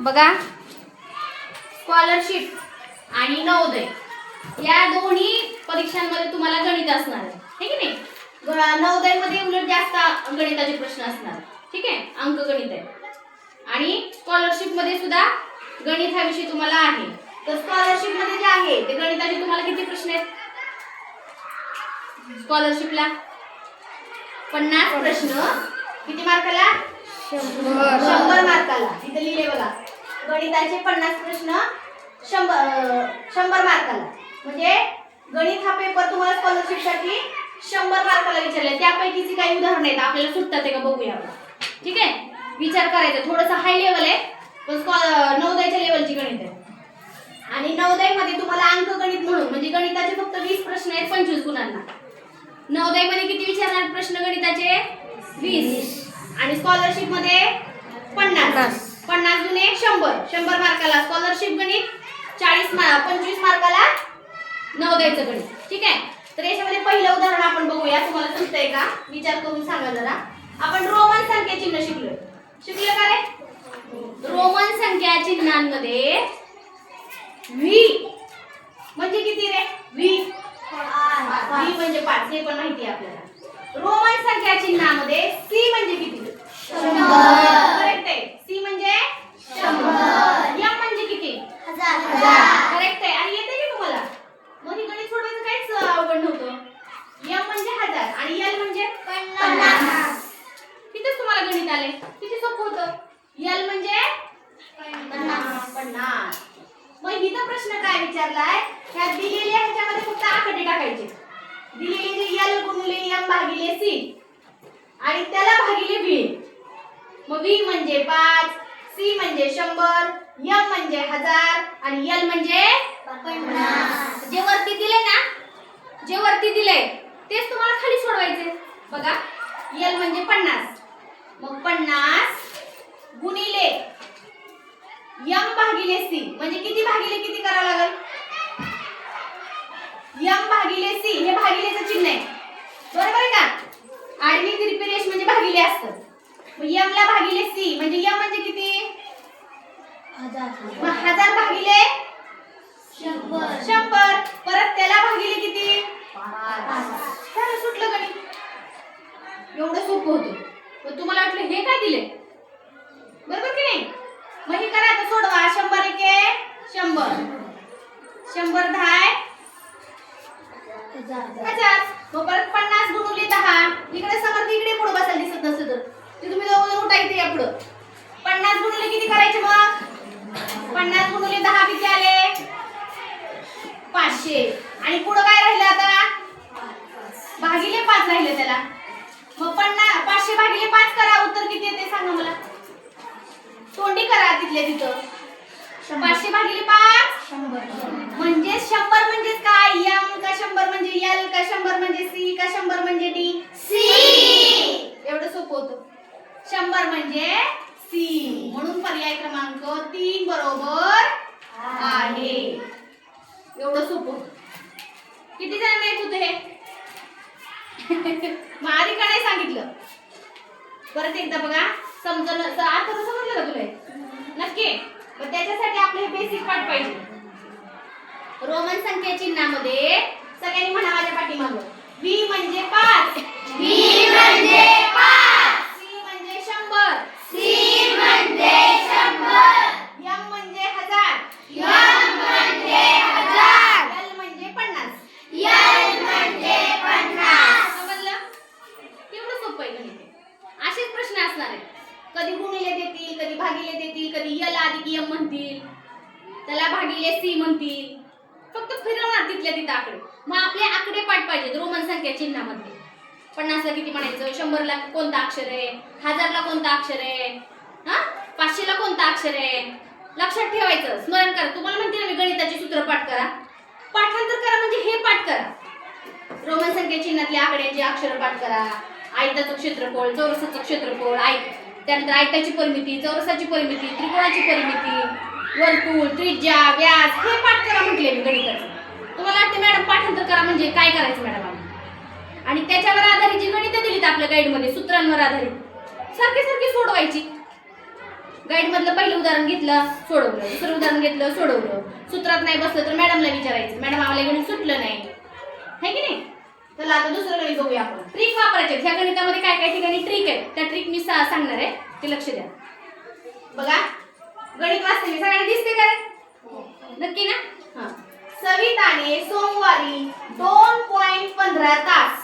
बघा. स्कॉलरशिप आणि नवोदय. या दोन्ही परीक्षांमध्ये तुम्हाला गणित असणार आहे. हे की नाही? नवोदयमध्ये उलट जास्त गणिताचे प्रश्न असणार. ठीक आहे? अंकगणित आहे. आणि स्कॉलरशिपमध्ये सुद्धा गणित हा विषय तुम्हाला आहे. तर स्कॉलरशिपमध्ये जे आहे ते गणिताचे तुम्हाला किती प्रश्न आहेत? स्कॉलरशिपला पन्नास प्रश्न. किती मार्काला? शंभर. मार्काला. इथे लिहिले बघा. गणिताचे पन्नास प्रश्न शंभर शंभर मार्काला. म्हणजे गणित हा पेपर तुम्हाला स्कॉलरशिपसाठी शंभर मार्काला विचारले. त्यापैकीची काही उदाहरण आहेत. आपल्याला सुटतात का बघूया आपण. ठीक आहे? विचार करायचा. थोडंसं हाय लेवल आहे. पण स्कॉल नवोदयच्या लेवलची गणित आहे. आणि नवोदयमध्ये तुम्हाला अंकगणित म्हणून म्हणजे गणिताचे फक्त वीस प्रश्न आहेत पंचवीस गुणांना. नवोदयमध्ये किती विचारणार प्रश्न गणिताचे? वीस. आणि स्कॉलरशिपमध्ये पन्नास. पन्नास गुणे शंभर. शंभर मार्काला स्कॉलरशिप गणित चाळीस मार्क पंचवीस मार्काला नऊ द्यायचं गणित. ठीक आहे? तर याच्यामध्ये पहिलं उदाहरण आपण बघूया. तुम्हाला सुचतंय का? विचार करून सांगा जरा. आपण रोमन संख्या चिन्ह शिकलो शिकलो का रे? रोमन संख्या चिन्हांमध्ये व्ही म्हणजे किती रे व्ही व्ही म्हणजे पाच हे पण माहिती आहे आपल्याला रोमन संख्या चिन्हामध्ये सी म्हणजे किती करेक्ट आहे सी म्हणजे एम म्हणजे किती करेक्ट आहे आणि येते की तुम्हाला मग हे गणित सोडवायचं काहीच अवघड नव्हतं एम म्हणजे हजार आणि एल म्हणजे पन्नास तिथेच तुम्हाला गणित आले किती सोपं होतं? एल म्हणजे? पन्नास. मग इथं प्रश्न काय विचारलाय? ह्या दिलेल्या ह्याच्यामध्ये फक्त आकडे टाकायचे. दिलेले जे एल गुणिले एम भागिले सी आणि त्याला भागिले व्ही मग व्ही म्हणजे पाच सी म्हणजे शंभर एम म्हणजे हजार आणि एल म्हणजे जे वरती दिले ना जे वरती दिले तेच तुम्हाला खाली सोडवायचे बघा एल म्हणजे पन्नास. मग पन्नास गुणिले यम भागिले सी. म्हणजे किती भागिले किती करावं लागेल? यम भागिले सी. हे भागिलेचं चिन्ह आहे. बरोबर आहे का? आडवी तिरपी रेष म्हणजे भागिले असतं. यम ला भागिले सी. म्हणजे यम म्हणजे किती? मग हजार भागिले शंभर. परत त्याला भागिले किती? सुटलं गणित एवढं सोपं होतं. पण तुम्हाला वाटलं हे काय दिले बरोबर की नाही? मग हे करा आता सोडवा. शंभर एके शंभर. शंभर दहा हजार मग परत पन्नास गुणुले दहा. इकडे समर्थ इकडे पुढे बसायला दिसत नसतं तर. ते तुम्ही दोघं जण उठायचे या पुढं. पन्नास गुणुले किती करायचे मग? पन्नास गुणुले दहा किती आले? पाचशे. आणि पुढं काय राहिलं आता? भागिले पाच राहिले त्याला. मग पन्नास पाचशे भागिले पाच करा उत्तर किती येते सांगा मला. तोंडी करा तिथल्या तिथं. पाचशे भागिले पाच. म्हणजे शंभर म्हणजे काय? यम का शंभर म्हणजे एल का शंभर म्हणजे सी का शंभर म्हणजे डी? सी. एवढं सोपं होतं. शंभर म्हणजे सी. म्हणून पर्याय क्रमांक तीन बरोबर आहे. एवढं सोपं. किती जणांना येत होतं हे मग आधी का नाही सांगितलं परत एकदा बघा समजलं आता तर समजलं का तुला? नक्की? मग त्याच्यासाठी आपलं हे बेसिक पाठ पाहिजे. रोमन संख्या चिन्हामध्ये सगळ्यांनी म्हणा माझ्या पाठीमागं. व्ही म्हणजे पाच. व्ही म्हणजे पाच. सी म्हणजे शंभर. सी म्हणजे शंभर एम म्हणजे हजार एम म्हणजे हजार एल म्हणजे पन्नास एल म्हणजे पन्नास समजलं एवढं सोपं आहे गणित हे. असेच प्रश्न असणार आहेत कधी गुणिले देतील कधी भागिले देतील कधी यल अधिक यम म्हणतील त्याला भागिले सी म्हणतील फक्त फिरवणार तिथल्या तिथं आकडे मग आपले आकडे पाठ पाहिजेत रोमन संख्या चिन्हामध्ये पन्नासला किती म्हणायचं शंभरला कोणतं अक्षर आहे? हजारला कोणतं अक्षर आहे? हा? पाचशेला कोणतं अक्षर आहे? लक्षात ठेवायचं. स्मरण करा. तुम्हाला म्हणते ना मी गणिताचे सूत्र पाठ करा. पाठांतर करा म्हणजे हे पाठ करा. रोमन संख्या चिन्हातले आकड्यांचे अक्षर पाठ करा. आयताचं क्षेत्रफळ चौरसाचं क्षेत्रफळ आय त्यानंतर आयताची परिमिती चौरसाची परिमिती त्रिकोणाची परिमिती वर्तुळ त्रिज्या व्यास हे पाठ करा म्हटले मी गणिताचं. तुम्हाला वाटते मॅडम पाठांतर करा म्हणजे काय करायचं मॅडम? आणि त्याच्यावर आधारित जी गणित दिलीत आपल्या गाईडमध्ये सूत्रांवर आधारित सारखी सारखी सोडवायची. गाईडमधलं पहिलं उदाहरण घेतलं सोडवलं. दुसरं उदाहरण घेतलं सोडवलं. सूत्रात नाही बसलं तर मॅडमला विचारायचं. मॅडम आम्हाला गणित सुटलं नाही. है की नाही? चला आता दुसरं गणित बघूया आपण. ट्रिक वापरायचे. ह्या गणितामध्ये काय काय ठिकाणी ट्रिक आहे त्या ट्रिक मी सांगणार आहे. ते लक्ष द्या. बघा. गणित वाचते मी. सगळ्यांना दिसते का नक्की ना? हा. सविताने सोमवारी दोन पॉइंट पंधरा तास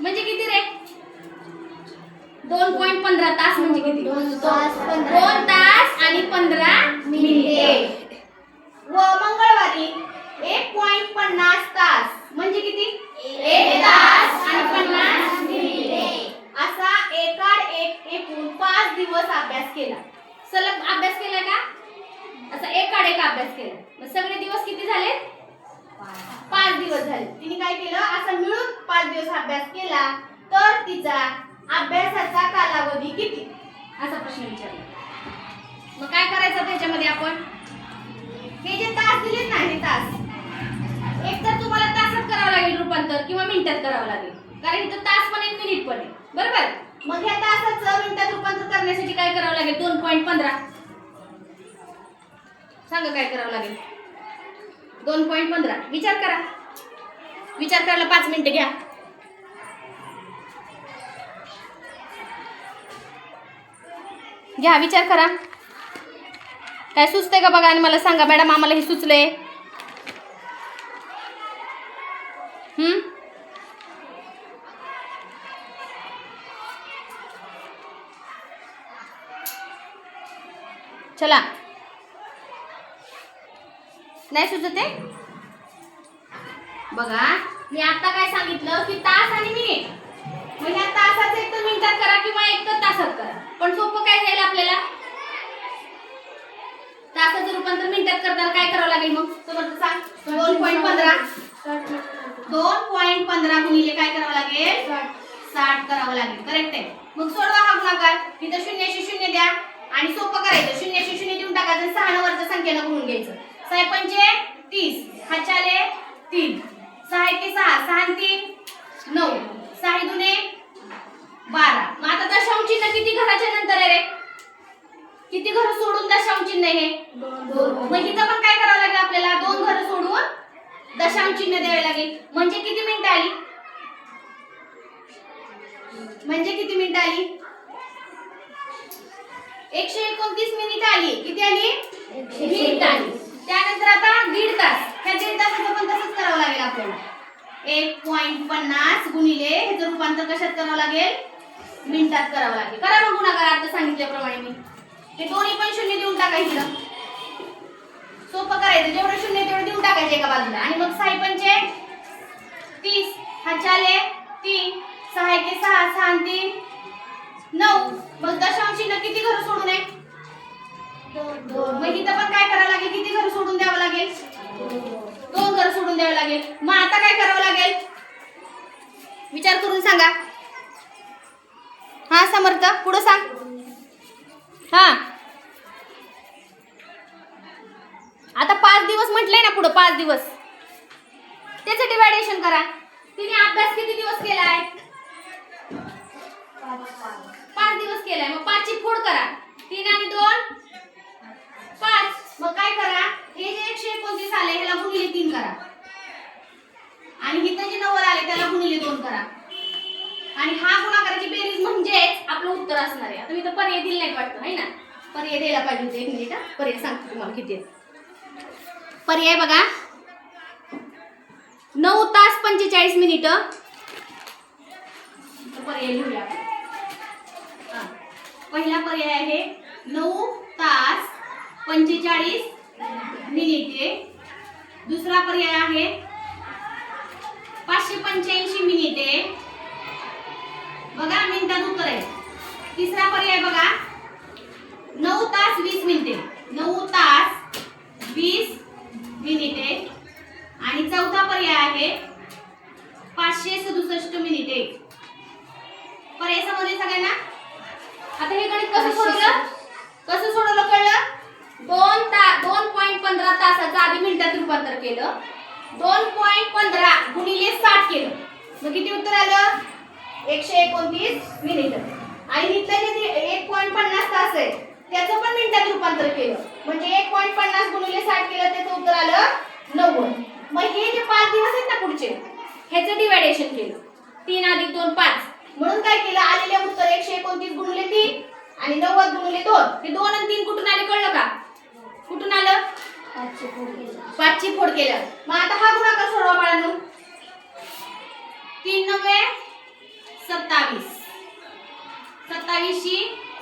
म्हणजे किती रे? दोन पॉइंट पंधरा तास म्हणजे किती? दोन तास आणि पंधरा मिनिटे. व मंगळवारी एक पॉइंट पन्नास तास. म्हणजे किती? एक तास आणि किंवा मिनिटात करावं लागेल. कारण इथं तास पण आहे मिनिट पण आहे. बरोबर? मग ह्या तासाचं मिनिटात रूपांतर करण्यासाठी काय करावं लागेल? दोन पॉईंट पंधरा. सांगा काय करावं लागेल? दोन पॉईंट पंधरा. विचार करा. विचार करायला पाच मिनिटं घ्या. घ्या विचार करा. काय सुचतंय का बघा? आणि मला सांगा मॅडम आम्हाला हे सुचलंय हम्म चला नाही सुचत आहे? बघा मी आता काय सांगितलं की तास आणि मिनिट मग ह्या तासाचं एक तर मिनिटात करा किंवा एक तर तासात करा. पण सोपं काय जाईल आपल्याला? तासाचं रूपांतर मिनिटात करताना काय करावं लागेल मग? समोर सांग दोन पॉईंट पंधरा. दोन पॉईंट पंधरा गुणिले काय करावं लागेल? साठ करावं लागेल. करेक्ट आहे. मग सोडवा हा गुणाकार. तिथं शून्याशी शून्य द्या. आणि सोपं करायचं. शून्याशी शून्य देऊन टाकायचं सहा वरच्या संख्येला गुणून घ्यायचं. सहा पंचे तीस हाचाले तीन. सहा एके सहा सहा तीन नऊ. सहा दुने बारा. मग आता दशांश चिन्ह किती घराच्या नंतर आहे रे? किती घर सोडून दशांश चिन्ह हे? मग इथं पण काय करावं लागेल आपल्याला? दोन घर सोडून दशांश चिन्ह द्यावे लागेल. म्हणजे किती मिनिटं आली? म्हणजे किती मिनिटं आली? एकशे एकोणतीस मिनिट आली. किती आली? मिनिट आली. त्यानंतर आता दीड तास. ह्या दीड तासाचं पण तसंच करावं लागेल आपल्याला एक पॉईंट पन्नास गुणिले ह्याचं रूपांतर कशात करावं लागेल? मिनिटात करावं लागेल. करा मग गुणाकार आता सांगितल्याप्रमाणे मी. हे दोन्ही पण शून्य देऊन टाकायचं सोपं करायचं. जेवढं शून्य तेवढं देऊन टाकायचे एका बाजूला. आणि मग साई पंचे तीस. हा चाले तीन. सहा एके सहा. सहा तीन. नऊ. मग दशांशी न किती घर सोडून आहे? मग इथं पण काय करावं लागेल? किती घर सोडून द्यावं लागेल? दोन घर सोडून द्यावं लागेल. मग आता काय करावं लागेल? विचार करून सांगा. हा समर्थ पुढं सांग. हा. आता पाच दिवस म्हटलंय ना पुढं पाच दिवस. त्याचं डिवायडेशन करा. तिने अभ्यास किती दिवस केलाय? पाच दिवस केलाय. मग पाचची फोड करा. तीन आणि दोन. पाच. मग काय करा? हे जे एकशे एकोणतीस आले ह्याला गुणिले तीन करा. आणि इथं जे नव्वद आले त्याला गुणिले दोन करा. आणि हा गुणाकाराची बेरीज म्हणजेच आपलं उत्तर असणार आहे. आता मी तर पर्याय दिले नाही वाटतं आहे ना? पर्याय द्यायला पाहिजे होते एक मिनिट पर्याय सांगतो तुम्हाला किती पर्याय बघा. नऊ तास पंचेचाळीस मिनिट. पर्याय लिहूया पहिला पर्याय आहे नऊ तास पंचेचाळीस मिनिटे. दुसरा पर्याय आहे पाचशे पंच्याऐंशी मिनिटे. बघा मिनिटात उत्तर आहे. तिसरा पर्याय बघा. नऊ तास वीस मिनिटे. नऊ तास वीस मिनिटे. आणि चौथा पर्याय आहे पाचशे सदुसष्ट मिनिटे. पर्याय समजले सगळ्यांना? आता हे गणित कसं सोडवलं कसं सोडवलं कळलं? दोन ता दोन पॉईंट पंधरा तासाचं आधी मिनिटात रूपांतर केलं. दोन पॉईंट पंधरा गुणिले साठ केलं. मग किती उत्तर आलं? एकशे एकोणतीस मिनिट. आणि इथलं जे एक पॉईंट पन्नास तास आहे त्याचं पण मिनिटात रूपांतर केलं. म्हणजे एक पॉईंट पन्नास गुणिले साठ केलं त्याचं उत्तर आलं नव्वद. मग हे जे पाच दिवस आहेत ना पुढचे ह्याचं डिवायडेशन केलं. तीन अधिक दोन पाच. म्हणून काय केलं? आलेले उत्तर एकशे एकोणतीस गुणले तीन आणि नव्वद गुणले दोन. हे दोन आणि तीन कुठून आले कळलं का? कुठून आलं? पाचची फोड केलं. मग आता हा गुणाकार सोडवा बाळांनो. तीन नव्वे सत्तावीस. सत्तावीसशी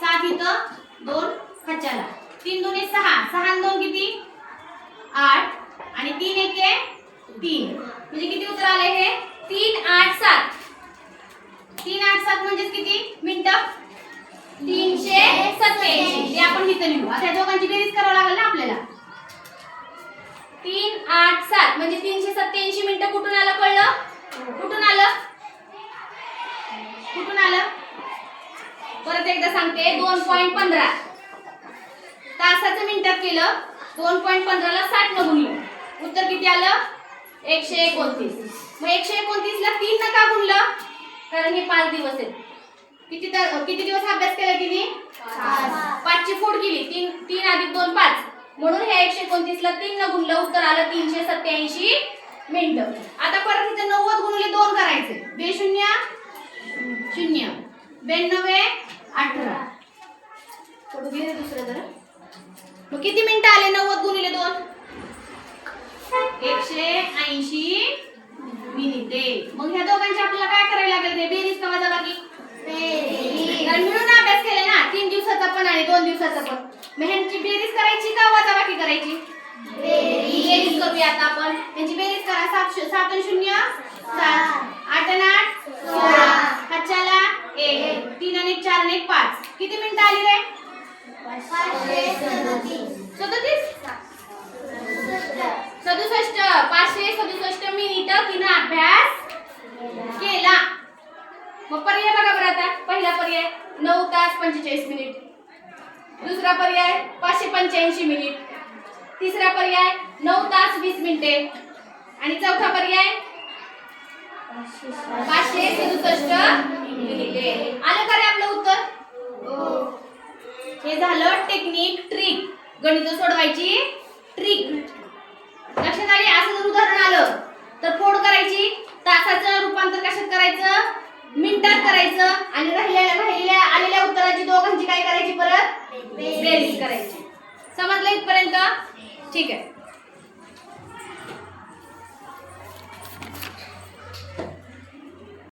सात इथं दोन खच्च्याला तीन दोन्ही सहा. सहा दोन किती? आठ. आणि तीन एक तीन. म्हणजे किती उत्तर आले हे? तीन आठ सात. तीन आठ सात म्हणजे किती? मिनिटं. तीनशे सत्याऐंशी. ते आपण इथं लिहू. आता दोघांची बेरीज करावं लागेल ना आपल्याला. तीन आठ सात. म्हणजे तीनशे सत्याऐंशी मिनिटं कुठून आलं कळलं? कुठून आलं? कुठून आलं? परत एकदा सांगते. दोन पॉईंट पंधरा. तासाचं मिनिटात केलं. दोन पॉईंट पंधराला साठ न गुणलं उत्तर किती आलं? एकशे एकोणतीस. मग एकशे एकोणतीसला तीन न का गुणलं. कारण हे पाच दिवस आहेत. किती ता- किती दिवस अभ्यास केला तिने? पाचची फोड केली. तीन तीन अधिक दोन पाच. म्हणून हे एकशे एकोणतीस ला तीन न गुणलं. उत्तर आलं तीनशे सत्याऐंशी मिनिटं. आता परत इथे नव्वद गुणले दोन करायचे. बे शून्य. शून्य ब्याण्णवे अठरा. दुसरं जरा? मग किती मिनिटं आले? नव्वद गुणिले दोन? एकशे ऐंशी मिनिटे. मग ह्या दोघांची आपल्याला काय करायला लागेल ते? बेरीज का वजा कारण मिळून अभ्यास केले ना तीन दिवसाचा पण आणि दोन दिवसाचा पण. ह्यांची बेरीज करायची का वजा बाकी करायची? बेरीज करूया आता आपण. त्यांची बेरीज करा सात सात आणि शून्य सात. आठ आणि आठ सोळा. हातच्याला एक. तीन आणि चार आणि पाच. किती मिनिटं आली रे? सदतीस. सदुसष्ट. पाचशे सदुसष्ट मिनिट तिनं अभ्यास केला मग पर्याय बघा बरं आता पहिला पर्याय नऊ तास पंचेचाळीस मिनिट. दुसरा पर्याय पाचशे पंच्याऐंशी मिनिट. तिसरा पर्याय नऊ तास वीस मिनिटे. आणि चौथा पर्याय पाचशे सदुसष्ट मिनिटे. आलं का रे आपलं उत्तर? हो. हे. झालं टेक्निक ट्रिक गणित सोडवायची ट्रिक लक्षात आली? असं जर उदाहरण आलं तर फोड करायची. तासाचं रूपांतर कशात करायचं? मिनिटात करायचं आणि राहिलेल्या राहिलेल्या आलेल्या उत्तराची दोघांची काय करायची परत? बेरीज करायची. समजलं इथपर्यंत? ठीक आहे.